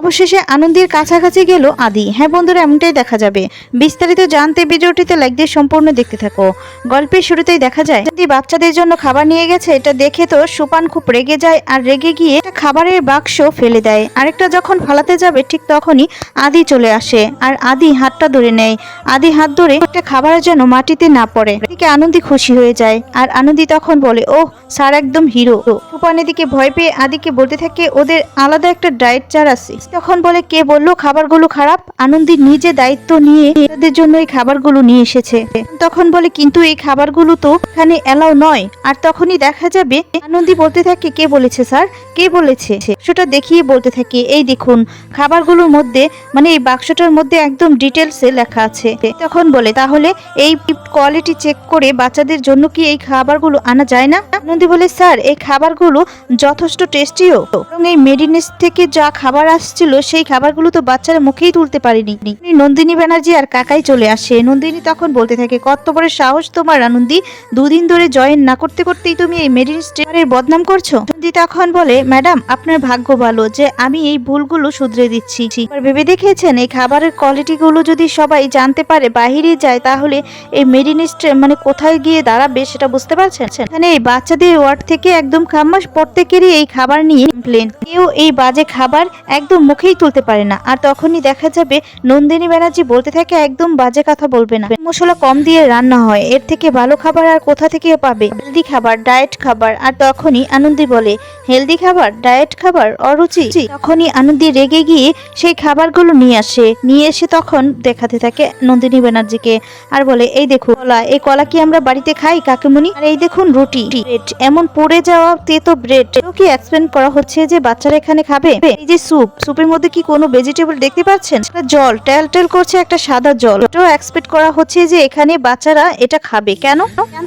অবশেষে আনন্দের কাছাকাছি গেল আদি। হ্যাঁ বন্ধুরা, এমনটাই দেখা যাবে। বিস্তারিত জানতে ভিডিওটিতে লাইক দিয়ে সম্পূর্ণ দেখতে থাকো। গল্পের শুরুতেই দেখা যায় আদি বাচ্চাদের জন্য খাবার নিয়ে গেছে, এটা দেখে তো সুপান খুব রেগে যায় আর রেগে গিয়ে খাবারের বাক্স ফেলে দেয়। আরেকটা যখন ফালাতে যাবে, ঠিক তখনই আদি চলে আসে আর আদি হাতটা ধরে নেয়। আদি হাত ধরে একটা খাবারের জন্য মাটিতে না পড়ে। এদিকে আনন্দি খুশি হয়ে যায় আর আনন্দি তখন বলে, ওহ, স্যার একদম হিরো। সুপান এদিকে ভয় পেয়ে আদিকে বলতে থাকে, ওদের আলাদা একটা ডায়েট চার আছে। তখন বলে, কে বলল? খাবারগুলো খারাপ? আনন্দি নিজে দায়িত্ব নিয়ে তাদের জন্য এই খাবারগুলো নিয়ে এসেছে। তখন বলে, কিন্তু এই খাবারগুলো তো এখানে এলাও নয়। আর তখনই দেখা যাবে, আনন্দি বলতে থাকে, কে বলেছে স্যার? কে বলেছে? সেটা দেখিয়ে বলতে থাকে, এই দেখুন, খাবারগুলোর মধ্যে মানে এই বাক্সটার মধ্যে একদম ডিটেলসে লেখা আছে। তখন বলে, তাহলে এই কোয়ালিটি চেক করে বাচ্চাদের জন্য কি এই খাবারগুলো আনা যায় না? নন্দী বলে, স্যার, এই খাবারগুলো যথেষ্ট টেস্টিও। এবং এই মেডিনেস থেকে যা খাবার আসছিল, সেই খাবারগুলো তো বাচ্চারা মুখেই তুলতে পারেনি। নন্দিনী ব্যানার্জি আর কাকাই চলে আসে। নন্দিনী তখন বলতে থাকে, কত বড় সাহস তোমার আনন্দি দুদিন ধরে জয়েন না করতে করতেই তুমি এই মেডিনেস ট্রেনারের বদনাম করছ? নন্দী তখন বলে, ম্যাডাম, আপনার ভাগ্য ভালো যে আমি এই ভুলগুলো শুধরে দিচ্ছি। ভেবে দেখেছেন? এই খাবারের কোয়ালিটি গুলো যদি সবাই জানতে পারে, বাহিরে যায়, তাহলে এই মেডিনেস মানে কোথায় গিয়ে দাঁড়াবে সেটা বুঝতে পারছেন? এখানে এই বাচ্চাদের ওয়ার্ড থেকে একদম খামাস প্রত্যেকেরই এই খাবার নিয়ে কমপ্লেন কেউ এই বাজে খাবার একদম মুখেই তুলতে পারে না। আর তখনই দেখা যাবে নন্দিনী ব্যানার্জি বলতে থাকে, একদম বাজে কথা বলবে না। মশলা কম দিয়ে রান্না হয়। এর থেকে ভালো খাবার আর কোথা থেকে পাবে? হেলদি খাবার, ডায়েট খাবার। আর তখনই আনন্দি বলে, হেলদি খাবার, ডায়েট খাবার, অরুচি? তখনই আনন্দি রেগে গিয়ে সেই খাবারগুলো নিয়ে আসে। নিয়ে এসে তখন দেখাতে থাকে নন্দিনী ব্যানার্জিকে। আর বলে, এই দেখুন, কলা। এই কলা কি আমরা বাড়িতে খাই কাকিমুনি আর এই দেখুন, রুটি। ব্রেড। এমন পড়ে যাওয়া তেতো ব্রেড। কি এক্সপ্লেন করা হচ্ছে যে বাচ্চারা এখানে খাবে? এই যে স্যুপ স্যুপের মধ্যে কি কোনো ভেজিটেবল দেখতে পাচ্ছেন? জল টেল টেল করছে একটা সাদা জল। এটাও এক্সপেক্ট করা হচ্ছে যে এখানে বাচ্চারা এটা খাবে। কেন?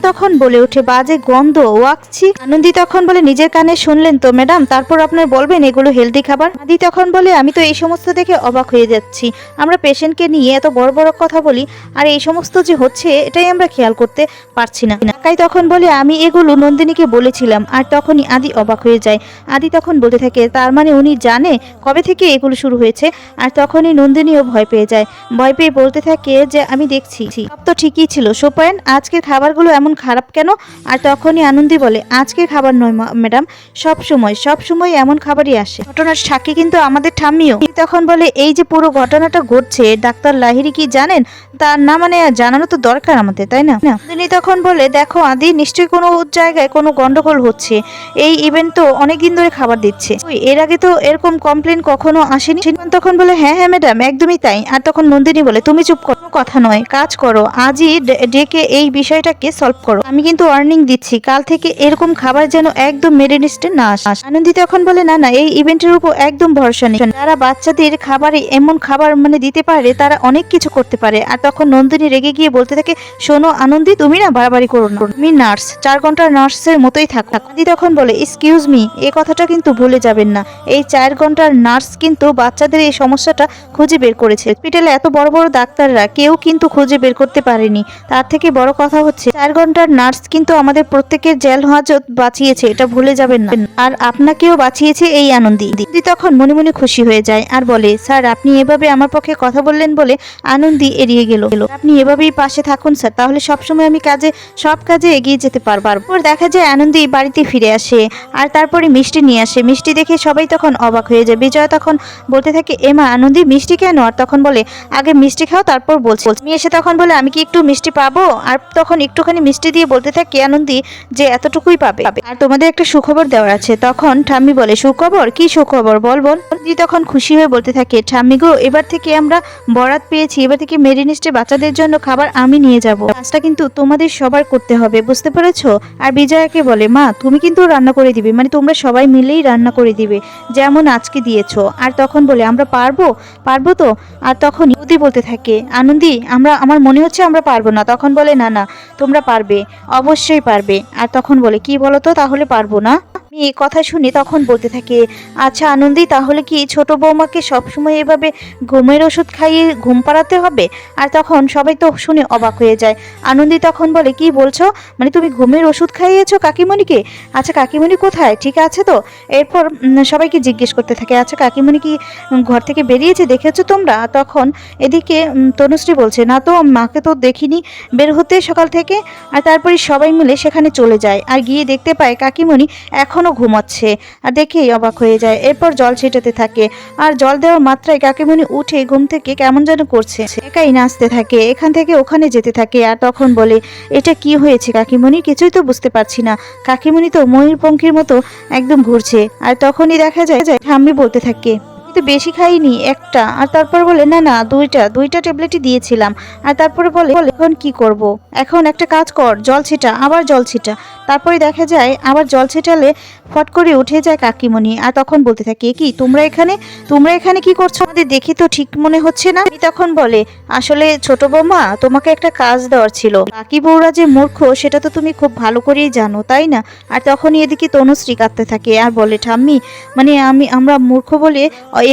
তখন বলে ওঠে, বাজে গন্ধ, ওয়াকছি। আনন্দি তখন বলে, নিজের কানে শুনলেন তো, ম্যাডাম? তারপর আপনার বলবেন এগুলো হেলদি খাবার? আদি তখন বলে, আমি তো এই সমস্ত দেখে অবাক হয়ে যাচ্ছি। আমরা পেশেন্টকে নিয়ে এত বড় বড় কথা বলি, আর এই সমস্ত যে হচ্ছে, এটাই আমরা খেয়াল করতে পারছি না। কাকাই তখন বলে, আমি এগুলো নন্দিনীকে বলেছিলাম, আর তখনই আদি অবাক হয়ে যায়। আদি তখন বলতে থাকে, তার মানে উনি জানে কবে থেকে এগুলো শুরু হয়েছে আর তখনই নন্দিনীও ভয় পেয়ে যায়। ভয় পেয়ে বলতে থাকে যে, আমি দেখছি। সব তো ঠিকই ছিল। সোপায়ন আজকের খাবারগুলো এমন খারাপ কেন? আর তখনই আনন্দী বলে, আজকের খাবার নয় ম্যাডাম। সব সময় সব সময় এমন খাবারই আসে। ঘটনার সাক্ষী কিন্তু আমাদের ঠাম্মিও। তখন বলে, এই যে পুরো ঘটনাটা ঘটছে, ডাক্তার লাহিরি কি জানেন? তার না মানে জানানো তো দরকার আমাদের, তাই না? তিনি তখন বলে, দেখো আদি, নিশ্চয়ই কোনো জায়গায় কোনো গন্ডগোল হচ্ছে। এই ইভেন্ট তো অনেকদিন ধরে খাবার দিচ্ছে। এর আগে তো এরকম কমপ্লেন কখনো আসেনি? তখন বলে হ্যাঁ হ্যাঁ ম্যাডাম একদমই তাই। আর তখন নন্দিনী বলে, তুমি চুপ করো কথা নয়, কাজ করো। আজই ডেকে এই বিষয়টাকে সলভ করো। আমি কিন্তু ওয়ার্নিং দিচ্ছি, কাল থেকে এরকম খাবার যেন একদম মেডেনিস্টে না আসে। আনন্দি তখন বলে, না না, এই ইভেন্টের উপর একদম ভরসা নেই। যারা বাচ্চাদের খাবারে এমন খাবার মানে দিতে পারে, তারা অনেক কিছু করতে পারে। আর তখন নন্দিনী রেগে গিয়ে বলতে থাকে, শোনো আনন্দি, তুমি না বাড়াবাড়ি করো না। তুমি নার্স, চার ঘণ্টার নার্সের মতোই থাকো। আনন্দি তখন বলে এক্সকিউজ মি এ কথাটা কিন্তু ভুলে যাবেন না। এই চার ঘণ্টার নার্স কিন্তু বাচ্চাদের এই সমস্যাটা খুঁজে বের করেছে। হসপিটালে এত বড় বড় ডাক্তাররা কেউ কিন্তু খুঁজে বের করতে পারেনি। তার থেকে বড় কথা হচ্ছে, চার ঘণ্টার নার্স কিন্তু আমাদের প্রত্যেকের জেল হাজত বাঁচিয়েছে, এটা ভুলে যাবেন না। আর আপনাকেও বাঁচিয়েছে এই আনন্দি। তখন মনে মনে খুশি হয়ে যায়। আর বলে, স্যার, আপনি এভাবে আমার পক্ষে কথা বললেন বলে আনন্দি এড়িয়ে গেল। আপনি এভাবেই পাশে থাকুন, স্যার, তাহলে সবসময় আমি কাজে, সব কাজে এগিয়ে যেতে পারব। দেখা যায় আনন্দি বাড়িতে ফিরে আসে, আর তারপরে মিষ্টি নিয়ে আসে। মিষ্টি দেখে সবাই তখন অবাক হয়ে যায়। বিজয় তখন বলতে থাকে, এমা, আনন্দি, মিষ্টি কেন? আর তখন বলে, আগে মিষ্টি খাও, তারপর বলছি। আমি এসে তখন বলে, আমি কি একটু মিষ্টি পাবো? আর তখন একটুখানি মিষ্টি দিয়ে বলতে থাকে আনন্দি যে, এতটুকুই পাবে। আর তোমাদের একটা সুখবর দেওয়ার আছে। তখন ঠাম্মি বলে, সুখবর? কি সুখবর? বল বল। তখন খুশি হয়ে বলতে থাকে, ঠাম্মি গো, এবার থেকে আমরা বরাত পেয়েছি, এবার থেকে মেরিনিস্টে বাচ্চাদের জন্য খাবার আমি নিয়ে যাব। কাজটা কিন্তু তোমাদের সবার করতে হবে, বুঝতে পেরেছ? আর বিজয়াকে বলে, মা, তুমি কিন্তু রান্না করে দিবে মানে তোমরা সবাই মিলেই রান্না করে দিবে, যেমন আজকে দিয়েছ। আর তখন বলে, আমরা পারব? পারব তো। আর তখন ইহুদি বলতে থাকে, আনন্দি, আমরা, আমার মনে হচ্ছে আমরা পারব না। তখন বলে, না না, তোমরা পারবে, অবশ্যই পারবে। আর তখন বলে, কি বলো তো, তাহলে পারব না? এই কথা শুনে তখন বলতে থাকে আচ্ছা আনন্দি, তাহলে কি ছোট বৌমাকে সবসময় এভাবে ঘুমের ওষুধ খাইয়ে ঘুম পাড়াতে হবে? আর তখন সবাই তো শুনে অবাক হয়ে যায়। আনন্দি তখন বলে, কি বলছো? মানে তুমি ঘুমের ওষুধ খাইয়েছো কাকিমণিকে? আচ্ছা কাকিমণি কোথায়? ঠিক আছে তো? এরপর সবাইকে জিজ্ঞেস করতে থাকে আচ্ছা কাকিমণি কি ঘর থেকে বেরিয়েছে? দেখেছ তোমরা? তখন এদিকে তনুশ্রী বলছে, না তো, মাকে তো দেখিনি, বের হতে সকাল থেকে। আর তারপরে সবাই মিলে সেখানে চলে যায়। আর গিয়ে দেখতে পায় কাকিমণি এখনও ঘুমাচ্ছে। আর দেখেই অবাক হয়ে যায়। এরপর জল ছিটাতে থাকে। আর জল দেওয়ার মাত্রায় কাকিমণি উঠে ঘুম থেকে কেমন যেন করছে। একাই নাচতে থাকে। এখান থেকে ওখানে যেতে থাকে। আর তখন বলে এটা কি হয়েছে কাকিমণি? কিছুই তো বুঝতে পারছি না। কাকিমণি তো ময়ূরপঙ্খীর মতো একদম ঘুরছে। আর তখনই দেখা যায় যে ঠাম্মি বলতে থাকে বেশি খাইনি একটা। আর তারপর বলে না না দুইটা। দুইটা ট্যাবলেটই দিয়েছিলাম। আর তারপরে "বলে, এখন কি করব? এখন একটা কাজ কর। জল ছিটা আবার জল ছিটা। তারপরে দেখা যায় আবার জল ছেটালে ফট করে উঠে যায় কাকিমণি। আর তখন বলতে থাকে কি, তোমরা এখানে? তোমরা এখানে কি করছ? আমাদের দেখি তো ঠিক মনে হচ্ছে না? উনি তখন বলে, আসলে ছোট বৌমা, তোমাকে একটা কাজ দেওয়ার ছিল। বাকি বউরা যে মূর্খ, সেটা তো তুমি খুব ভালো করেই জানো, তাই না? আর তখনই এদিকে তনুশ্রী কাঁদতে থাকে আর বলে, ঠাম্মি মানে আমি, আমরা মূর্খ বলে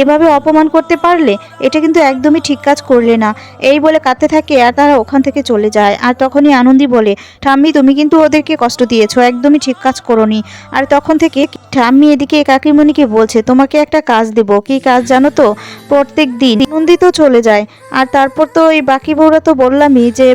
এভাবে অপমান করতে পারলে এটা কিন্তু একদমই ঠিক কাজ করলে না। এই বলে কাঁদতে থাকে আর তারা ওখান থেকে চলে যায়। আর তখনই আনন্দি বলে, ঠাম্মি, তুমি কিন্তু ওদেরকে কষ্ট দিয়েছ, একদমই ঠিক কাজ করনি। আর তখন থেকে ঠাম্মি এদিকে কাকিমণিকে বলছে, তোমাকে একটা কাজ দেব। কি কাজ জানো তো? প্রত্যেক দিন আনন্দিত চলে যায়। আর তারপর তো এই বাকি বউরা তো বললামই যে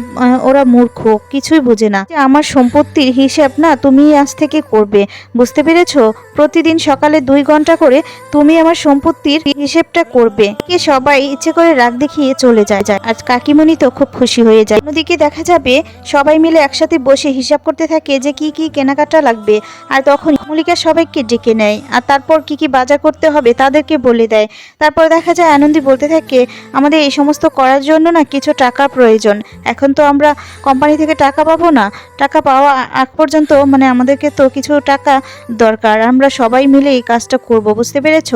ওরা মূর্খ, কিছুই বোঝে না। আমার সম্পত্তির হিসাব না তুমি আজ থেকে করবে। বুঝতে পেরেছ? প্রতিদিন সকালে দুই ঘণ্টা করে তুমি আমার সম্পত্তির হিসেবটা করবে। কে সবাই ইচ্ছে করে রাগ দেখিয়ে চলে যায় যায়। আর কাকিমণি তো খুব খুশি হয়ে যায়। অন্যদিকে দেখা যাবে সবাই মিলে একসাথে বসে হিসাব করতে থাকে যে কি কি কেনাকাটা লাগবে। আর তখন মল্লিকা সবাইকে ডেকে নেয়। আর তারপর কি কি বাজার করতে হবে তাদেরকে বলে দেয়। তারপর দেখা যায় আনন্দী বলতে থাকে, আমাদের এই সমস্ত করার জন্য না কিছু টাকা প্রয়োজন। এখন তো আমরা কোম্পানি থেকে টাকা পাবো না। টাকা পাওয়া আগ পর্যন্ত মানে আমাদেরকে তো কিছু টাকা দরকার। আমরা সবাই মিলে এই কাজটা করব, বুঝতে পেরেছ?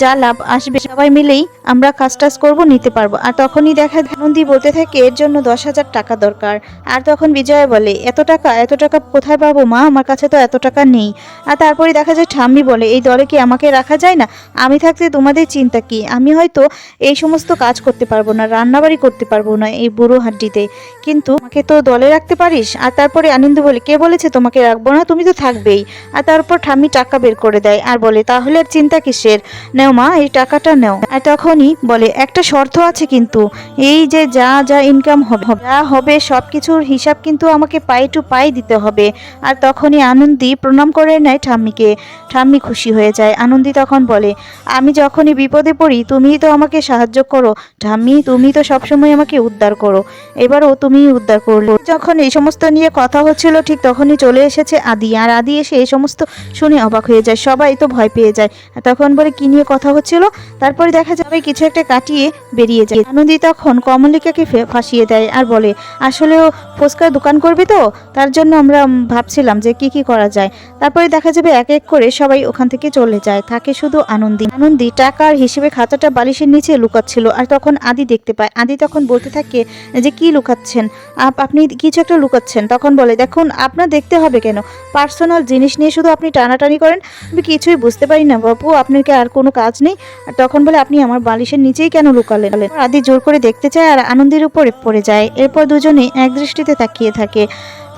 যা লাভ আসবে সবাই মিলেই আমরা কাজ টাজ করব, নিতে পারব। আর তখনই দেখা যায় আনন্দি বলতে থাকে, এর জন্য দশ হাজার টাকা দরকার। আর তখন বিজয় বলে, এত টাকা এত টাকা কোথায় পাবো মা? আমার কাছে তো এত টাকা নেই। আর তারপরে দেখা যায় ঠাম্মি বলে, এই দলে কি আমাকে রাখা যায় না? আমি থাকতে তোমাদের চিন্তা কি? আমি হয়তো এই সমস্ত কাজ করতে পারব না। রান্নাবাড়ি করতে পারব না এই বুড়ো হাড্ডিতে কিন্তু আমাকে তো দলে রাখতে পারিস? আর তারপরে আনন্দ বলে, কে বলেছে তোমাকে রাখব না? তুমি তো থাকবেই। আর তারপর ঠাম্মি টাকা বের করে দেয় আর বলে, তাহলে আর চিন্তা কিসের? নেও মা, এই টাকাটা নেও। আর তখনই বলে, একটা শর্ত আছে কিন্তু। এই যে যা যা ইনকাম হবে যা হবে সব কিছুর হিসাব কিন্তু আমাকে পাই টু পাই দিতে হবে। আর তখনই আনন্দি প্রণাম করে নেয় ঠাম্মিকে। ঠাম্মি খুশি হয়ে যায়। আনন্দি তখন বলে, আমি যখনই বিপদে পড়ি, তুমিই তো আমাকে সাহায্য করো। ঠাম্মি, তুমি তো সবসময় আমাকে উদ্ধার করো। এবারও তুমিই উদ্ধার করল। যখন এই সমস্ত নিয়ে কথা হচ্ছিল, ঠিক তখনই চলে এসেছে আদি। আর আদি এসে এই সমস্ত শুনে অবাক হয়ে যায়। সবাই তো ভয় পেয়ে যায়। তখন বলে, কি নিয়ে কথা হচ্ছিল? তারপরে দেখা যাবে কিছু একটা কাটিয়ে বেরিয়ে যায়। আনন্দি তখন কমলিকাকে ফাঁসিয়ে দেয় আর বলে আসলেও ফুচকার দোকান করবে তো? তার জন্য আমরা ভাবছিলাম যে কি কি করা যায়। তারপরে দেখা যাবে এক এক করে সবাই ওখান থেকে চলে যায়। থাকে শুধু আনন্দি। আনন্দি টাকার হিসেবে খাতাটা বালিশের নিচে লুকাচ্ছিল। আর তখন আদি দেখতে পায়। আদি তখন বলতে থাকে যে, কি লুকাচ্ছেন? আপ- আপনি কিছু একটা লুকাচ্ছেন। তখন বলে, দেখুন, আপনার দেখতে হবে কেন? পার্সোনাল জিনিস নিয়ে শুধু আপনি টানাটানি করেন? আমি কিছুই বুঝতে পারি না বাবু আপনার কি আর কোনো কাজ নেই। আর তখন বলে, আপনি আমার বালিশের নিচেই কেন লুকালেন? আদি জোর করে দেখতে চায় আর আনন্দের উপরে পড়ে যায়। এরপর দুজনে এক দৃষ্টিতে তাকিয়ে থাকে।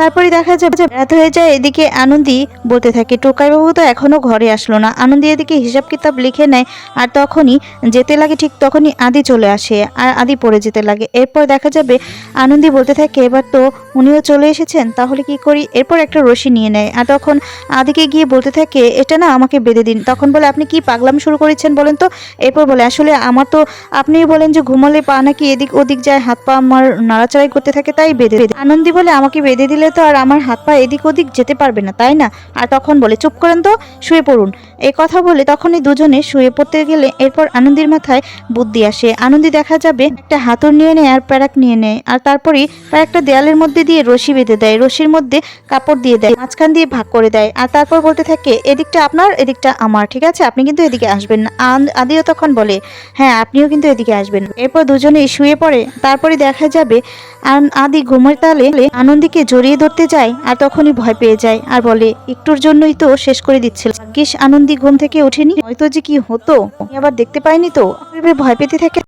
তারপরে দেখা যাবে যে রাত হয়ে যায়, এদিকে আনন্দি বলতে থাকে, টোকাইবাবু তো এখনও ঘরে আসলো না। আনন্দি এদিকে হিসাব কিতাব লিখে নেয় আর তখনই যেতে লাগে, ঠিক তখনই আদি চলে আসে আর আদি পড়ে যেতে লাগে। এরপর দেখা যাবে আনন্দি বলতে থাকে, এবার তো উনিও চলে এসেছেন, তাহলে কি করি? এরপর একটা রশি নিয়ে নেয় আর তখন আদিকে গিয়ে বলতে থাকে, এটা না আমাকে বেঁধে দিন। তখন বলে, আপনি কি পাগলাম শুরু করেছেন বলেন তো? এরপর বলে, আসলে আমার তো, আপনিই বলেন যে ঘুমালে পা নাকি এদিক ওদিক যায়, হাত পা আমার নাড়াচাড়াই করতে থাকে, তাই বেঁধে। আনন্দি বলে, আমাকে বেঁধে দিলে তো আর আমার হাত পা এদিক ওদিক যেতে পারবে না, তাই না? আর তখন বলে, চুপ করেন তো, শুয়ে পড়ুন। এই কথা বলে তখনই দুজনে শুয়ে পড়তে গেলে এরপর আনন্দির মাথায় বুদ্ধি আসে। আনন্দি দেখা যাবে একটা হাতুর নিয়ে নেয় আর প্যারাক নিয়ে নেয়। আর তারপরেই প্যারাকটা দেয়ালের মধ্যে দিয়ে রশি বেঁধে দেয়। রশির মধ্যে কাপড় দিয়ে দেয়, মাঝখান দিয়ে ভাগ করে দেয়। আর তারপর বলতে থাকে, এদিকটা আপনার, এদিকটা আমার। ঠিক আছে? আপনি কিন্তু এদিকে আসবেন আদিও তখন বলে হ্যাঁ আপনিও কিন্তু এদিকে আসবেন। এরপর দুজনেই শুয়ে পড়ে। তারপরে দেখা যাবে আদি ঘুমের তালে আনন্দীকে জড়িয়ে জড়িয়ে ধরতে যায় আর তখনই ভয় পেয়ে যায় আর বলে, একটুর জন্যই তো শেষ করে দিচ্ছিল। ভাগ্যিস আনন্দী ঘুম থেকে ওঠেনি। হয়তো যে কি হতো? আবার দেখতে পাইনি তো? ভয় পেতে থাকে